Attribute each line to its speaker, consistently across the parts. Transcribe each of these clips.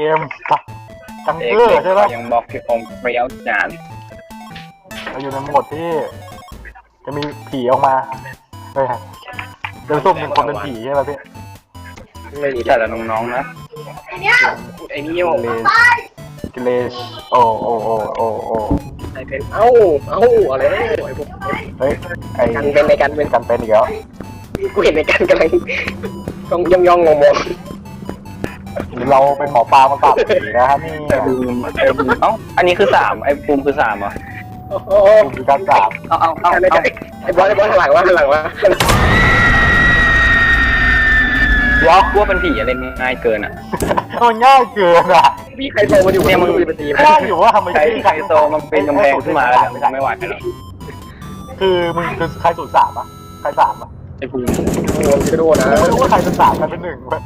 Speaker 1: เกมจัง
Speaker 2: เอก
Speaker 1: เกอร์ใช่ไหม
Speaker 2: ยังบอกพี่องค์เปรี้ยวจาน
Speaker 1: เราอยู่ในโหมดที่ จะมีผีออกมาเฮ้ยเดินซุ่มเป็นคนเป็นผีใช่ไหมพี่
Speaker 2: ไม่ดีแต่ละน้องๆนะ
Speaker 3: ไอ้เนี่ย
Speaker 2: ไอ้นี่โเล
Speaker 1: สกิเลสโอโอโอโอโอ
Speaker 4: ไอเป็นเอ้าเอ้าอะไรไอ้พวก
Speaker 1: เฮ้ยไอ้
Speaker 4: กันเป็นในกันเป็น
Speaker 1: กันเป็นอีกแล้ว
Speaker 4: กูเห็นในกันกำลังต้องย่องย่องงงง
Speaker 1: หรือ เราเป็นหมอปลามาปราบผีนะครับนี่
Speaker 2: ไอ้บูมไอ้บูมเอ้าอันนี้คือสามไอ้บูมคือสามเหรอ
Speaker 4: โอ้โห
Speaker 1: คุณคือการปราบ
Speaker 2: เอาเอาเอา
Speaker 4: ในกันไอ้บอสไอ้บอสหลังว่าหลังว่า
Speaker 1: เดี๋ยว
Speaker 2: กลัวเป็นผีอะไรง่ายเกินอะ
Speaker 1: มันง่ายเกินอะ
Speaker 4: มีใครโทรมาอยู่เนี่ยมึงจะไปตีไหม
Speaker 1: ง่ายอยู่ว่าทำไม
Speaker 2: ใคร
Speaker 1: ชื่อ
Speaker 2: ใครโตมันเป็นกำแพงขึ้นมาแล้วเนี่ยไม่ไหวแล้ว
Speaker 1: คือมึงคือใครสูตรสามอะใครสามอะ
Speaker 2: ไอ้บูม
Speaker 4: โดนจะโดนนะ
Speaker 1: กูไม่รู้ว่าใครเป็นสามใครเป็นหนึ่งเว้ย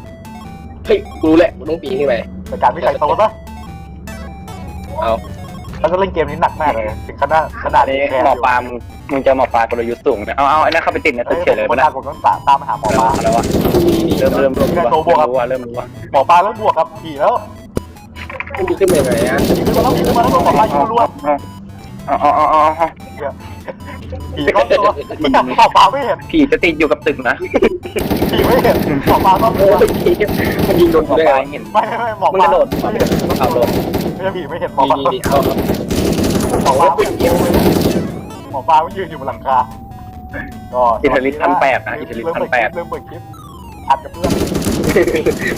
Speaker 4: เฮ้ยกูรู้แหละกูต้องปีนขึ้นไป
Speaker 1: แต่การไม่ใครโตปะ
Speaker 4: เอา
Speaker 1: เขาจะเล่นเกมนี้หนักมากเลยถึงขนาดขนาด
Speaker 2: นี่
Speaker 1: แคร์
Speaker 2: หมอปลามึงมึงจะหมอปลากลยุทธ์สูงนะเอาเอาไอ้นั่นเข้าไปติดในตึกเฉยเลย
Speaker 1: คน
Speaker 2: ปะ
Speaker 1: ดั
Speaker 2: นะ
Speaker 1: งผมต้องตามตามหาหมอปลา
Speaker 2: แล้ววะเริ่มเริ่มรู้ว่าเริ่มรู้ว่าเริ่มรู้ว่า
Speaker 1: หมอปลาแล้วบวกกับผีแล้ว
Speaker 4: มึงจะขึ้นไปยังไงอะ
Speaker 1: ผีขึ้นมาแล้วผีขึ้นมาแล้วหมอปลายิงรัว
Speaker 2: อ๋ออ๋ออ๋อ
Speaker 1: ผีก็ตัวที่หมอปลาไม่เห็น
Speaker 2: ผีจะติดอยู่กับตึกนะ
Speaker 1: ผีไม่เห็นหมอปลาก็
Speaker 4: โอ้ยมันยิงโดน
Speaker 2: หม
Speaker 4: กู
Speaker 2: อ
Speaker 4: ได้า
Speaker 2: เห็น
Speaker 1: ไม่ไม่หมอก
Speaker 2: มึง
Speaker 1: ปลาก
Speaker 2: ระโดดเอาโดด
Speaker 1: ไม่ผีไม่เห็นหมอ
Speaker 4: นี่
Speaker 1: ปลา
Speaker 4: นี่เอา
Speaker 1: หมอปลาไม่เกี่ยวหมอปลาไม่ยืนอยู่บนหลังคาก็
Speaker 2: อิตาลีพันแปดนะอิตาลีพันแปด
Speaker 1: เริ่มเปิดคลิปอัดกับเพื่อน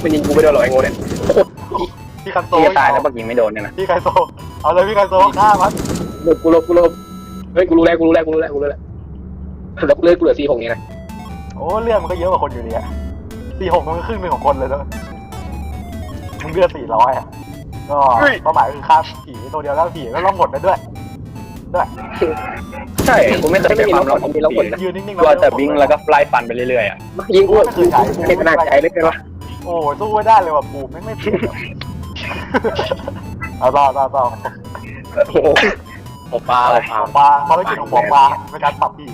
Speaker 4: มันยิงกูไม่โดนหรอกไอ้โง่เนี่ย
Speaker 1: พี่คันโต
Speaker 2: ที่ตายแล้วบักยิงไม่โดนเนี่ยนะ
Speaker 1: พี่ไคโซเอาเลยพี่ไคโซฆ่ามัน
Speaker 4: หลบกูหลบกูหลบ เฮ้ยกูรู้แล้วกูรู้แล้วกูรู้แล้วกูรู้แล้วแล้วเลือกกูเหลือสี่หกนี่นะ
Speaker 1: โอ้เรื่องมันก็เยอะกว่าคนอยู่ดีอะสี่หกมันก็ครึ่งหนึ่งของคนเลยนะมึงเลือดสี่ร้อยอะก็เป้าหมายคือฆ่าผีตัวเดียวแล้วผีก็ล่องหนได้ด้วย
Speaker 2: ใช่กูไม่เคยใช้ความร้อนของผีเลย
Speaker 1: ยืนนิ่งๆ
Speaker 2: กูแต่วิ่งแล้วก็ไล่ฟันไปเรื่อยๆอะ
Speaker 4: ยิงกูเห็นขนาดใจเล็กเลยวะ
Speaker 1: โอ้ยสู้ไม่ได้เลยว่ะปูไม่ไม่เปลี่ยนหรอกเอาต่อต่อต่อ
Speaker 4: โอ้โหห มอปลาหมอปลา
Speaker 1: หมอปลาภารกิจของหมอปลาในการปรับผี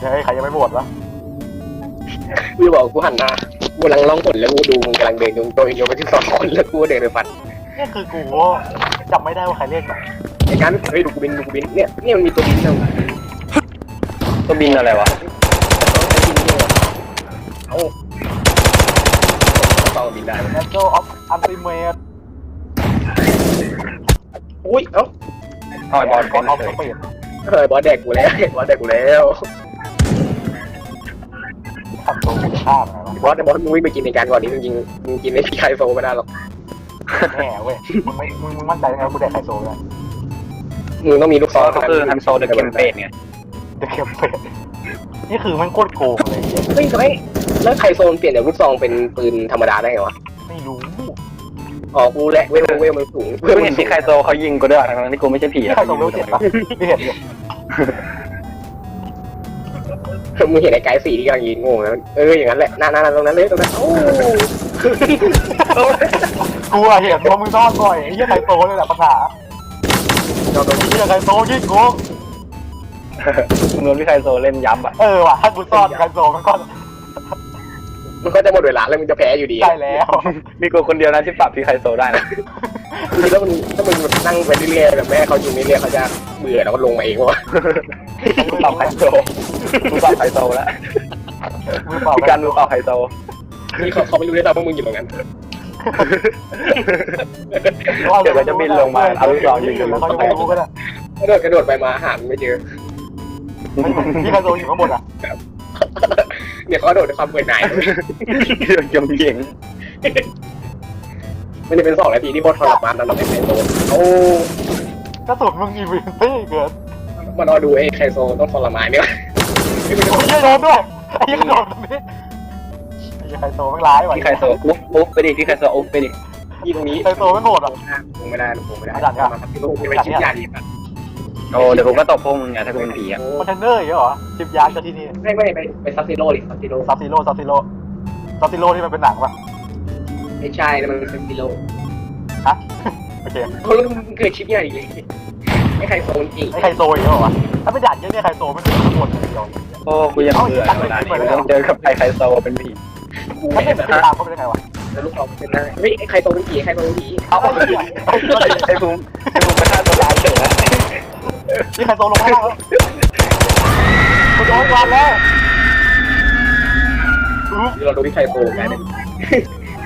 Speaker 1: เฮ้ยใครยังไม่หมดวะ
Speaker 4: กูบอกกูหันหน้ากูกำลังร้องผลแล้วกูดูมึงกำลังเดินโยงโยงโยงไปที่สองคนแล้วกูเดินไปฟัน
Speaker 1: นี่คือกูจำไม่ได้ว่าใครเล่นอะ
Speaker 4: ไอ้การเฮ้ยดูกูบินดูกูบินเนี่ยเนี่ยมันมีตัวบินเนี่ย
Speaker 2: ก็บินอะไรวะ
Speaker 4: เอาเปาบินได้
Speaker 1: แอนเจล ออฟอันติเมท
Speaker 4: อุ้ยเอ้า
Speaker 2: เอาไอ้บอล
Speaker 1: ก่
Speaker 2: เป็
Speaker 1: อน
Speaker 2: น
Speaker 1: ออฟ
Speaker 2: เฉ
Speaker 1: ส
Speaker 2: ย
Speaker 1: เปด
Speaker 4: เฮ้ยบอสแดกกูแล้วบอสแดกกูแล้ว
Speaker 1: ขับตัวฆ่าไงวะ
Speaker 4: บอสแต่บอสมึงวิ่งไปกินในการก่อนนี้มึงยิงมึงกินในพี่ไคโซไม่ได้หรอก
Speaker 1: แน่เว้ยมึงไม่มึงมึงมั่นใจยังไงกูแดกไข่โซเลย
Speaker 4: มึงต้องมีลูกซอง
Speaker 2: ก็คือฮันโซเดอะเกมเปดไง
Speaker 1: เด็กเป็ดนี่คือมันโคตรโกงเลย
Speaker 4: เฮ้ยทำไมแล้วไคโซมันเปลี่ยนจากลูกซองเป็นปืนธรรมดาได้ไงวะ
Speaker 1: ไม่รู้
Speaker 4: อ๋อกูแหละเวลเวลมันสูง
Speaker 2: กูเห็นที่ไคโซเขายิงกูด้วยทั้งที่กูไม่ใช่ผี
Speaker 1: พี่ไข่โซเร็วเจ็ดปะไม่เห็นเลย
Speaker 4: มึงเห็นไอ้ไกด์สีที่กำลังยิงงงแล้วเอออย่างนั้นแหละนั่นๆตรงนั้นเลยตรงนั้นโอ้
Speaker 1: กูอะเห็นเพราะมึงซ่อนบ่อยไอ้ยี่ไข่โซเลยแหละปัญหา
Speaker 4: เราตรง
Speaker 1: ไอ้ยี่ไข่โซยิ่งโกง
Speaker 2: มึงโดนพี่ไคโซเล่นยับอะ
Speaker 1: เออว่ะถ้ากูซ่อนไข่โซมันก็
Speaker 4: มันก็จะหมดเวลาแล้วมึงจะแพ้อยู่ดี
Speaker 1: ได้แล้ว
Speaker 2: มีกูคนเดียวนะที่ปรับพี่ไคโซได้นะ
Speaker 4: คือถ้ามึงถ้ามึงนั่งไปเรื่อยๆแบบแม่เขายิงเรื่อยๆเขาจะเบื่อแล้วก็ลงมาเองวะ
Speaker 2: ปรับไคโซกูปรับไคโซแล้ว
Speaker 1: มือเปล่า
Speaker 2: พี่การมือปรับไคโซ
Speaker 4: นี่เขาเขาไม่รู้ด้วยซ้ำว่ามึงอยู่ตรงนั้น
Speaker 2: เดี๋ยวมันจะบินลงมาเอาลูกซองยิง
Speaker 1: แล้วเขาจะไม่รู้ก็ได้
Speaker 4: กระโดดกระโดดไปมาหาไม่เจอ
Speaker 1: พี่ไข่โซอยู่ข้างบนอะ
Speaker 4: เนี่ยเขากระโดดด้วยความเบื่อหน่าย
Speaker 2: ยงยิง
Speaker 4: มันจะเป็นสองนาทีที่โคตรทรมานนะเราไม่เคยโดนโอ้
Speaker 1: กระสุนมึงอีวินตี้เกิน
Speaker 4: มารอดูไอ้ไคโซต้องทรมานเนี่ย
Speaker 1: โอ้ยโดนด้วยไอ้ยี่โดนตรงนี้ไอ้ยี่ไข่โซไม่ร้ายว่ะ
Speaker 2: พี่ไคโซอุ๊บอุ๊บไปดิพี่ไคโซอุ๊บไปดิ
Speaker 4: ยี่ตรงนี้
Speaker 1: ไข่โซไม่โหดอะ
Speaker 4: ลงไม่ได้ลงไม่ได้
Speaker 1: อาจารย์ครับ
Speaker 4: มาครับที่ลงจะไปชิ้นยาดีอะ
Speaker 2: โอ้เดี๋ยวกูก็ตบพวกมึงไงถ้ากูเป็นผีอะ
Speaker 1: คอนเทนเนอร์อย่างเงี้ยเหรอจิบยางจากที่นี่
Speaker 4: ไม่ไม่ไปไปซับซิโร่ดิซับซิโร่
Speaker 1: ซับซิโร่ซับซิโร่ซับซิโร่ที่มันเป็นหนังป่ะ
Speaker 4: ไม่ใช่นะมันเป็นซับซิโร่
Speaker 1: ฮะโอเค
Speaker 4: เขาเริ่มเกิดชิ้นใหญ่เลยไอ้ไคโซจริง
Speaker 1: ไอ้ไข่โซอย่างเงี้ยเหรอวะถ้าไม่ด่านเยอะเนี่ยไข่โซไม่ถึงข้างบนอย่างเดียว
Speaker 2: โอ้กูยังเบื่อเวลานี้กูต้องเจอกับไอ้ไคโซเป็นผี
Speaker 1: ถ้าไม่ไปตามเขาไปได้ไงวะ
Speaker 4: แล้วลูกเราเป็นได้เฮ้ยใครโตเป็นผีใครโตเป็นผี
Speaker 2: เอาไอ้ภูมิไอ้ภูมิก็ฆ่าตัวตายเฉยแล้ว
Speaker 1: นี่ใครโซลงมาแล้วกูโดนวันแล้วอุ๊บ
Speaker 4: เราดูพี่ใครโตกัน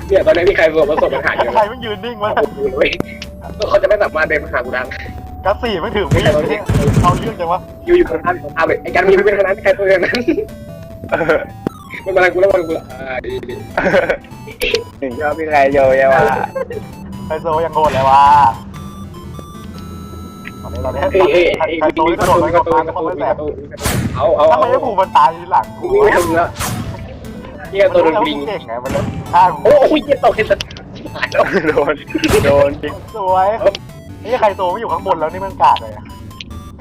Speaker 4: เนี่ยตอนนี้พี่ใครโตประสบปัญหาอย่าง
Speaker 1: ใครมันยืนนิ่งวะ
Speaker 4: กูเลยเขาจะไม่สามารถเดินมาหากูได้
Speaker 1: กัสสี่ไม่ถือมีดเอาเรื่องจังวะ
Speaker 4: อยู่อยู่ข้างๆเอาเลยไอ้การมีไม่เป็นขนาดใครโตอย่างนั้นมันมากูแล้วมันกูอ่าดีดี
Speaker 2: หนึ่งชอบพี่ใครโยยว่า
Speaker 1: ไฮโซยังโง่เลยวะ อนนี้เราได้
Speaker 4: เฮ้ยเฮ้ย
Speaker 1: ไฮ
Speaker 4: เฮ้ย
Speaker 1: โซกระโดดไปกระโดดกระโดดแบบ
Speaker 4: เอาเอา
Speaker 1: ทำไมไอ้ผูมันตายหลังกู
Speaker 4: ไม่ถึงแล้วเนี่ยตัวโดนลิง
Speaker 1: เก่งไงมันเลยฆ่า
Speaker 4: โอ้ยเจ็บตกเห็นสัตว์หายแล้ว
Speaker 2: โดนโดนจริง
Speaker 1: สวยนี่ไฮโซไม่อยู่ข้างบนแล้วนี่มันกาดเลย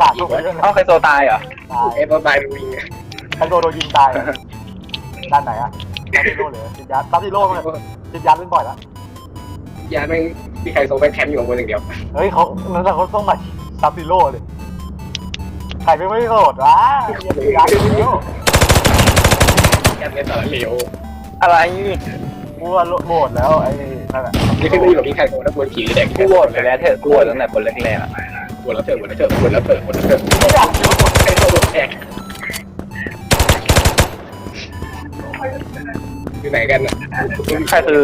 Speaker 1: กาดลงไปเยอย
Speaker 2: เอ้าใครโซตายเหรอ
Speaker 1: ตาย
Speaker 4: ไอ้ตัวตายเป็นลิง
Speaker 1: ไฮโซโดนยิงตายด้านไหนอะซับซิโร่เลยจิตยัดซับซิโร่มันจิตยัดเล่นบ่อยแล้ว
Speaker 4: ยาแม่งพี่ใครโซไปแคมป์อยู่บนอย่างเดียว
Speaker 1: เฮ้ยเขานั่นเขาต้องมา ซับซิโร่เลยใครไม่ไม่โหดวะอย่าไปยัดเร็ว
Speaker 4: แคมป์ในสารเหลว
Speaker 2: อะไร
Speaker 1: กูว่าโหดแล้วไอ้นั่นแหละ
Speaker 4: นี่ขึ้นมาอยู่กับพี่ใครโซแล้วบนผีแดง
Speaker 2: กูโหวตไปแล้วเถอะกูโหวตตั้งแต่คนแรกๆอะ
Speaker 4: บนแล้วเถอะบนแล้วเถอะบนแล้วเถอะบนแล้วเถอะ
Speaker 1: ไม่อยากอยู่
Speaker 4: ใครโซโดนแทงอยู่ไหนกันอะ
Speaker 2: ใครคือ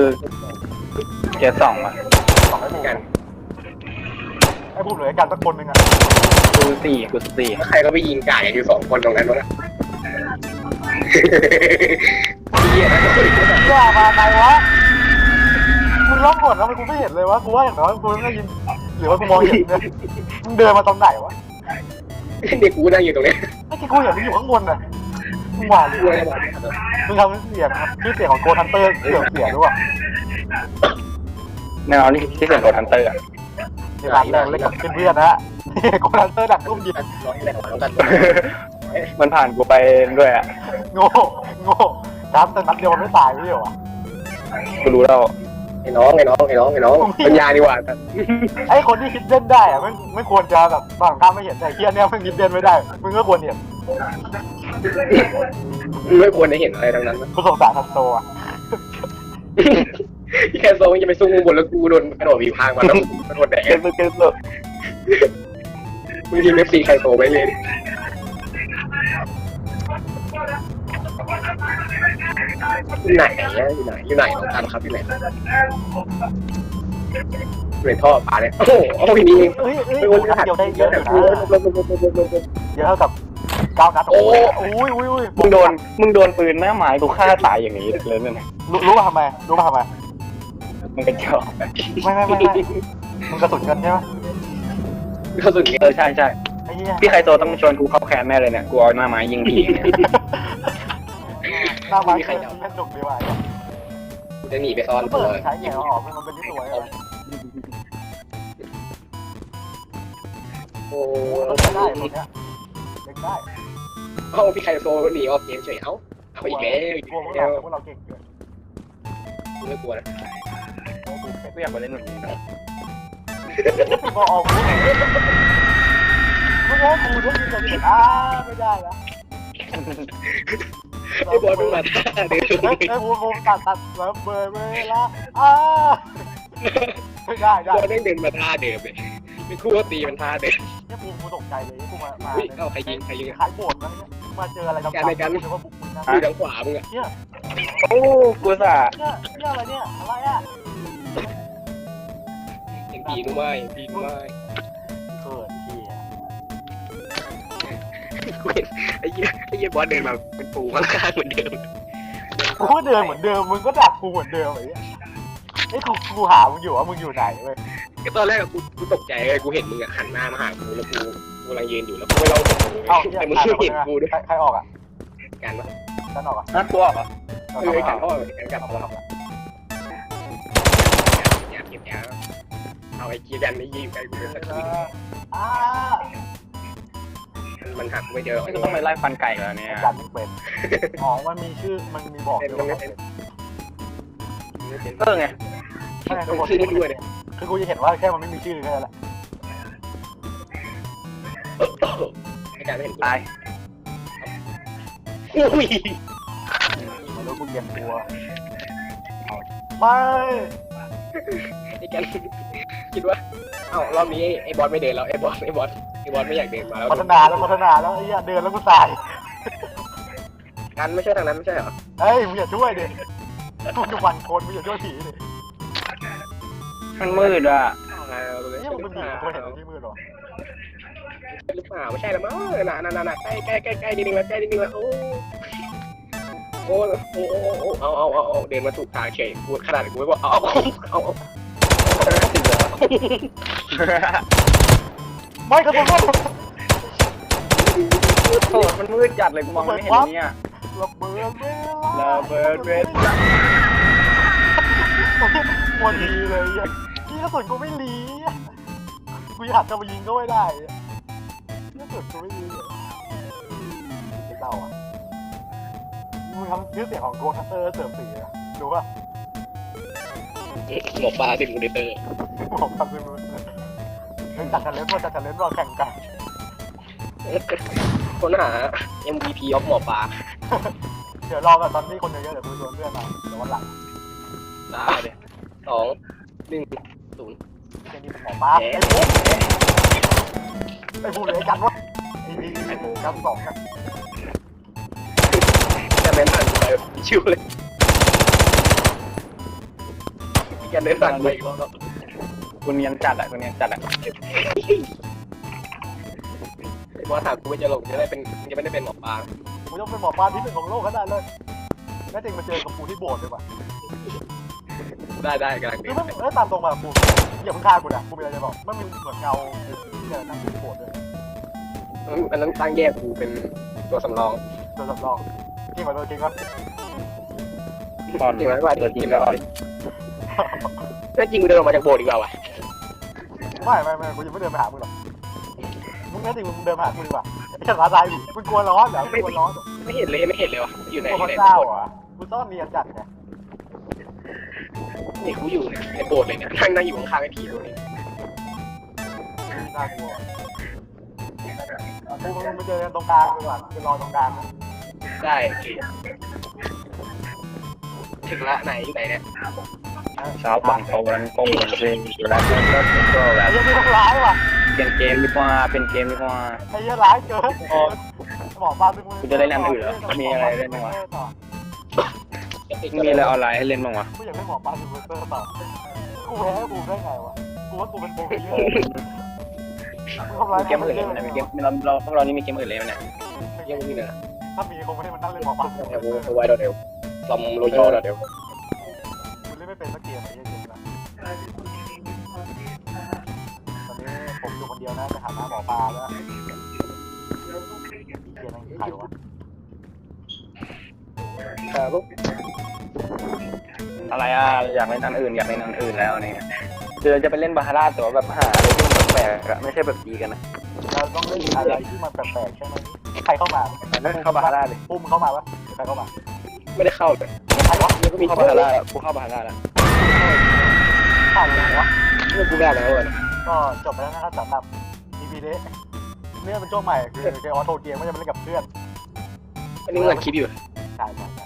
Speaker 2: เกียร์สองอะ
Speaker 1: สองไอ้บู
Speaker 4: กัน
Speaker 1: ไอ้บูเหลือกันสักคนหนึ่งอะ
Speaker 2: กูสี่กูสี่
Speaker 4: ใครก็ไปยิงก่ายอยู่สองคนตรงนั้นวะเฮียนะ
Speaker 1: อย่ามาไหนวะมึงล็อกหมดแล้วมันกูไม่เห็นเลยวะกูว่าอย่างน้อยกูไม่ได้ยินหรือว่ากูมองเห็นเนี่ยมึงเดินมาตอนไหนวะ
Speaker 4: เด็กกูนั่งอยู่ตรงนี้
Speaker 1: ไอ้ที่กูเห็นมึงอยู่ข้างบนน่ะมึงหวานเล
Speaker 4: กู
Speaker 1: ย
Speaker 4: อะไรวะ
Speaker 1: มึงทำเสียงชื่อเสียงของโกทันเตอร์เสื่อมเสียด้วยวะ
Speaker 2: แนวนี่ที่เสียงโดนทันเตอร์อะ
Speaker 1: ในร้านแรงเล่นกับเพื่อนๆนะฮะโกทันเตอร์ดักตุ้มยิง
Speaker 4: ร้อยแรงกว่าต้องกัน
Speaker 2: มันผ่านกูไปด้วยอะ
Speaker 1: โง่โง่น้ำแต่นัดเดียวมันไม่ตายไม่เหรอวะ
Speaker 2: กูรู้แล้ว
Speaker 4: ไอ้น้องไอ้น้องไอ้น้องไอ้น้องปัญญาดีกว่า
Speaker 1: ไอ้คนที่คิดเล่นได้อะไม่ไม่ควรจะแบบบางข้าไม่เห็นแต่เคียนเนี่ยมันคิดเล่นไม่ได้มึงก็ควรเห็น
Speaker 4: ไม่ควรได้เห็นอะไรทั้งนั้น
Speaker 1: กูสงสารทันโตอะ
Speaker 4: แคสโซมันจะไปสู้บนแล้วกูโดนกระโดดวีพางมาแล้วกระโดดแดง
Speaker 2: เกินไปเกินไป
Speaker 4: มึงทีมเอฟซีใครโตไปเลยอยู่ไหนเนี่ยอยู่ไหนอยู่ไหนน้องกันครับอยู่ไหนอยู่ในท่อปลาเนี่ยโอ้โหโอ้ยนี่
Speaker 1: เฮ้ยเฮ้ย
Speaker 4: เป็น
Speaker 1: กู
Speaker 4: คน
Speaker 1: นัดเดียวได้เยอะอยู่นะเยอะเท่ากับเก้านัด
Speaker 4: โอ้
Speaker 1: โอ้ยอุ้ยอุ้ยอุ้ย
Speaker 2: มึงโดนมึงโดนปืนหน้าไม้กูฆ่าตายอย่างนี้เลยเนี่ย
Speaker 1: รู้รู้ว่าทำไมรู้ว่าทำไม
Speaker 2: มึงกระจอก
Speaker 1: ไม่ไม่ไม่ไม่มึงกระสุนกันใช่ไหม
Speaker 4: เขาสุด
Speaker 2: เออใช่ใช่
Speaker 1: ไอ้เหี้ย
Speaker 2: พี่ใครโตต้องชวนกูเข้าแคนแน่เลยเนี่ยกูเอาหน้าไม้ยิงผีเนี่ย
Speaker 1: หน้าไม้ใครเล่นดุดีว่ะ
Speaker 4: จะหนีไปซ่อน
Speaker 1: เปิ
Speaker 4: ตัว
Speaker 1: ดใช้แง่ออกมันเป็นที่สวยเลย
Speaker 4: โอ้
Speaker 1: มันได้คนเนี้ยเล่นได้
Speaker 4: เอ้าพี่ใครโซหนีออกเกมเฉยเอ้าเอาอีกแล้วอีก
Speaker 1: พวก
Speaker 4: แล้
Speaker 1: เรา
Speaker 4: ว
Speaker 1: พวกเราเก่งเกิน
Speaker 4: ไม่กลัวนะ
Speaker 2: กูอยากไปเล่นแบบนี้นะ
Speaker 1: พอออกกูมึงว่ากูต้องยิงกับอ่าไม่ได้ละ
Speaker 4: ไอ้บอลเป็นมาท่าเดิ
Speaker 1: เฮ้ย
Speaker 4: ม
Speaker 1: ไอ้บูมบูมตัดตัดแล้วเบอร์เวลาอ่าไม่ได้ได้
Speaker 4: บอลได้เดินมาท่าเดิมเลยไม่คู่ว่าตีมันท่าเดิม
Speaker 1: เนี่ยบูมกูตกใจเลยกูมามา
Speaker 4: อุ้ยเอ้าใครยิงใครยิง
Speaker 1: ขายโบดแล้วเนี่ยมาเจออะไรกับกูนึกว่าบุกมึงนะ
Speaker 4: อยู่ทางขวามึงอะ
Speaker 1: เนี่ย
Speaker 2: โอ้กูสะ
Speaker 1: เนี่ยเนี่ยอะไรเนี่ยอะไรอะ
Speaker 4: เห็นผีรู้ไหมผีรู้ไหม
Speaker 1: เกิดที่
Speaker 4: กูเห็นไอ้เหี้ยไอ้เหี้ยบอลเดินมาเป็นปูข้างๆเหมือนเดิม
Speaker 1: กูก็เดินเหมือนเดิม มึงก็ดักกูเหมือนเดิมไอ้เนี่ยไอ้กูกูหามึงอยู่ว่ามึงอยู่ไหนเว้ย
Speaker 4: ก็ตอนแรกกูกูตกใจเลยกูเห็นมึงอะหันหน้ามาหากูแล้วกูกูกำลังยืนอยู่แล้วกูไม่ลอง
Speaker 1: เอ้า
Speaker 4: แต่มึงไม่เห็นกูด้วย
Speaker 1: ใครออกอะ
Speaker 4: กันวะ
Speaker 1: ฉันออกอะ
Speaker 2: นัดตัวเหรอ
Speaker 4: เออกันพ่อกันกันพ่อ เอาไอ้เกียร์ดันไอ้ยิงไปกูจะสักที
Speaker 1: อ่า
Speaker 4: มันหักไม่เจอ
Speaker 2: ไม่ต้องไปไล่ฟันไก่แล้วเนี่ย
Speaker 1: การไม่เป็นอ๋อมันมีชื่อมันมีบอกอยู่
Speaker 2: เออไง
Speaker 1: ใช่
Speaker 4: ต้
Speaker 1: ทุ
Speaker 4: อกง
Speaker 1: คน
Speaker 4: ชื่อด้วยเนี่ย
Speaker 1: คือกูจะเห็นว่าแค่มันไม่มีชื่อแค่นั้นแหละ
Speaker 4: ให้การเห็น
Speaker 2: ตาย
Speaker 4: อุ้ย
Speaker 1: ไม่รู้กูเกลียดกลัวไป
Speaker 4: ไอ้กัน คิดว่าเอ้ารอบนี้ไอ้บอสไม่เดินแล้วไอ้บอสไอ้บอสไอ้บอสไม่อยากเดินมาแล้ว
Speaker 1: พัฒนาแล้วพัฒนาแล้วไอ้เหี้ยเดินแล้วกูตาย
Speaker 4: กันไม่ใช่ทางนั้นไม่ใช่เหรอ
Speaker 1: เฮ้ยมึงอย่าช่วยดิกูจะวันคนมึงอย่าช่วยผีดิ
Speaker 2: มันมืดอะ
Speaker 4: อะไรเราเลย
Speaker 1: นี่
Speaker 4: ใช่
Speaker 1: มึง
Speaker 4: หรื
Speaker 1: เป็
Speaker 4: อนเป
Speaker 1: ผี
Speaker 4: ล่า
Speaker 1: กูเห็นที่มืดหรอ
Speaker 4: หรือเปล่าไม่ใช่แล้วมั้งน่ะน่ะน่ะน่ะใกล้ใกล้ใกล้ใกล้นิดนึงแล้วใกล้นิดนึงแล้วโอ้โอ้โอ้โอ้โอ้เอาเอาเอาเอาเดินมาถูกทางเฉยกูขนาดกูไม่บอกเอาเอาเอาเอา
Speaker 1: ไม่กระสุนหมด
Speaker 2: โอ้มันมืดจัดเลยกูมองไม่เห็นเนี่ย
Speaker 1: ระเบิดเวลา
Speaker 2: ระเบิดเวลา
Speaker 1: หมดดีเลยอะนี่กระสุนกูไม่รีอะกูอยากจะมายิงก็ไม่ได้อะกระสุนกูไม่รีเลยไม่เศร้าอะมึงทำชื่อเสียงของโกทัตเตอร์เสริมสีอะรู้ป่ะ
Speaker 4: หมอปลาติดมูนิเตอร์
Speaker 1: ผมทำเป็นมือเฮ้ยจัดกันเล่นว่าจัดกันเล่นว่าแข่งกัน
Speaker 4: ค้นหา MVP of หมอปลา
Speaker 1: เดี๋ยวรอกันตอนที่คนเยอะๆเดี๋ยวกูชวนเพื่อนมาเดี๋ยววันหลัง
Speaker 4: ได้เลยสองหนึ่งศูนย์
Speaker 1: จะมีหมอป้าไอ้พวกไอ้พวกเลยกันวะไอ้ไอ้ไอ้พวกกันสองอะ
Speaker 4: แกเดินผ่านไปชิวเลย แกเดินผ่านไปอีกรอบ
Speaker 2: คุณเนียนจัดอะคุณเนียนจัดอะ
Speaker 4: ไอ้บอสถามกูว่าจะลงจะได้เป็นจะไม่ได้เป็นหมอปลา
Speaker 1: กูต้องเป็นหมอป้าที่หนึ่งของโลกขนาดเลยแม่จริงมาเจอกับกูที่โบสถ์ดีกว่า
Speaker 4: ได้ได้กำลัง
Speaker 1: คื
Speaker 4: ดี
Speaker 1: อมันเออตามตรงมากูอย่าเพิ่งฆ่ากูนะกูมีอะไรจะบอกมันมีเหมือนเงาที่เจอนั่งอยู่ที่โบสถ์เลย
Speaker 4: อันนั้นตั้งแยกกูเป็นตัวสำรอง
Speaker 1: ตัวสำรองจริงเหรอตัวจริงวะ
Speaker 2: ตอน
Speaker 4: จริงไหมว่า
Speaker 2: ตัวจริงแล้ว
Speaker 4: ถ้าจริงกูเดินออกมาจากโบสถ์ดีกว่าวะ
Speaker 1: ไม่ไม่ไม่กูยังไม่เดินไปหามึงหรอกมึงแม่จริงมึงเดินมาหากูดีกว่าไอ้ฉันมาตายดิมึงกลัวร้อนเหรอมึงกลัวร้อนเหรอ
Speaker 4: ไม่เห็นเลยไม่เห็นเลยวะอยู่ไหน
Speaker 1: กลัว
Speaker 4: อยู่
Speaker 1: พ
Speaker 4: ไหน
Speaker 1: ระเจ้าเหรอะกูซ่อนเนียนจัดไง
Speaker 4: นี่กูอยู่ในโบสถ์เลยเนี่ยนั่งนั่งอยู่ข้างๆไอ้ผีตัวนี้
Speaker 1: น่ากลัวกูมึงไปเจอกันตรงกลางดีกว่าไปรอตรงกลางนะ
Speaker 4: ได้โอเคถึงละไหนอยู่ไหนเนี่ย
Speaker 2: ชาวบังโตนก้มลงเองแล้วก็ก็แบ
Speaker 1: ไอ้
Speaker 2: บ
Speaker 1: เหี้ยนี่ต้องร้ายว่ะ
Speaker 2: เป็นเกมดีกว่าเป็นเกมดีกว่า
Speaker 1: ไอ้เหี้ยร้ายเกินหมอปลาซึม
Speaker 2: กูจะได้เล่นอันอื่นเหรอมีอะไรเล่นบ้างวะมีอะไรออนไลน์ให้เล่นบ้างวะ
Speaker 1: กูอยากเล่นหมอปลาซึมเตอร์ต่อกูแพ้กูได้ไงวะกูว่ากูเป็นโปรเยอร์กูทำร้าย
Speaker 2: มีเกมอื่นเลยไหมเนี่ยมีเกมเราเราพวกเรานี่มีเกมอื่นเลยไหมเนี่ย
Speaker 4: ยังไม่มีเลย
Speaker 1: ถ้ามีคงไม่ได้มันนั่งเล่นหมอปลาซึม
Speaker 4: เดี๋ยว
Speaker 1: เตอร์
Speaker 4: กูไว้เดี๋ยวซอมโรยอเดี๋ยว
Speaker 1: กูเล่น ไม่เป็นสักเกมไอ้เหี้ยเกมนะตอนนี้ผมอยู่คนเดียวนะไปหาหน้าหมอปลาแล้วเกมนั้นใครวะ
Speaker 4: ครับ
Speaker 2: อะไรอะอยากเล่นอันอื่นอยากเล่นอันอื่นแล้วเนี่ยคือจะไปเล่นบาฮาร่าแต่ว่าแบบหาอะไรที่มันแปลกๆอะไม่ใช่แบบตีกันนะ
Speaker 1: เราต้องเล่นอะไรที่มันแปลกๆใช่ไหมใครเข้ามา
Speaker 2: เล่นเข้าบาฮาร่าเลย
Speaker 1: ปุ้มเข้ามาปะใครเข้ามา
Speaker 4: ไม่ได้เข้าเลย
Speaker 1: ใครวะ
Speaker 4: แล้วก็มี
Speaker 2: เข้า
Speaker 4: เข้า
Speaker 2: บา
Speaker 4: ไป
Speaker 2: ฮา
Speaker 4: แล้ว
Speaker 2: ร่ากูเข้าบาฮาร่าแล้ว
Speaker 1: เข้าเลยวะ
Speaker 4: กูไม่ได้แล้วเลย
Speaker 1: ก็จบไปแล้วนะครับสำหรับ EP นี้เนี่ยเป็นช่วงใหม่คือเกมออโทเกมไม่จะมาเล่นกับเพื่อน
Speaker 4: อันนี้เหมือนคลิปอยู่
Speaker 1: ใช่ใช่ใช่